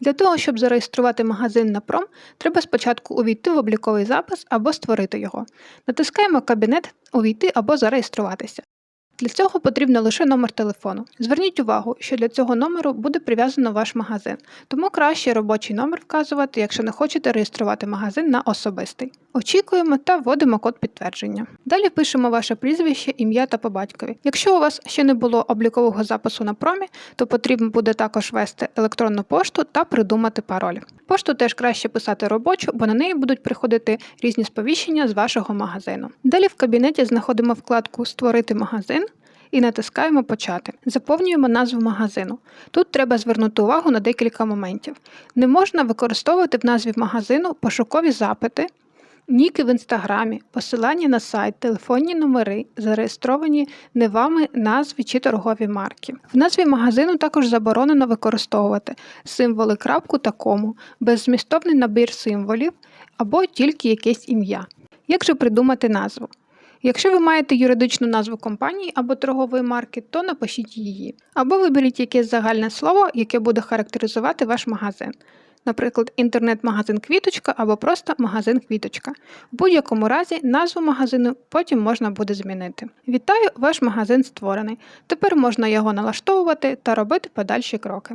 Для того, щоб зареєструвати магазин на пром, треба спочатку увійти в обліковий запис або створити його. Натискаємо Кабінет Увійти або зареєструватися. Для цього потрібно лише номер телефону. Зверніть увагу, що для цього номеру буде прив'язано ваш магазин, тому краще робочий номер вказувати, якщо не хочете реєструвати магазин на особистий. Очікуємо та вводимо код підтвердження. Далі пишемо ваше прізвище, ім'я та по батькові. Якщо у вас ще не було облікового запису на промі, то потрібно буде також ввести електронну пошту та придумати пароль. Пошту теж краще писати робочу, бо на неї будуть приходити різні сповіщення з вашого магазину. Далі в кабінеті знаходимо вкладку Створити магазин. І натискаємо Почати. Заповнюємо назву магазину. Тут треба звернути увагу на декілька моментів. Не можна використовувати в назві магазину пошукові запити, ніки в інстаграмі, посилання на сайт, телефонні номери, зареєстровані не вами назви чи торгові марки. В назві магазину також заборонено використовувати символи крапку та кому, беззмістовний набір символів або тільки якесь ім'я. Як же придумати назву? Якщо ви маєте юридичну назву компанії або торгової марки, то напишіть її. Або виберіть якесь загальне слово, яке буде характеризувати ваш магазин. Наприклад, інтернет-магазин Квіточка або просто магазин Квіточка. В будь-якому разі назву магазину потім можна буде змінити. Вітаю, ваш магазин створений. Тепер можна його налаштовувати та робити подальші кроки.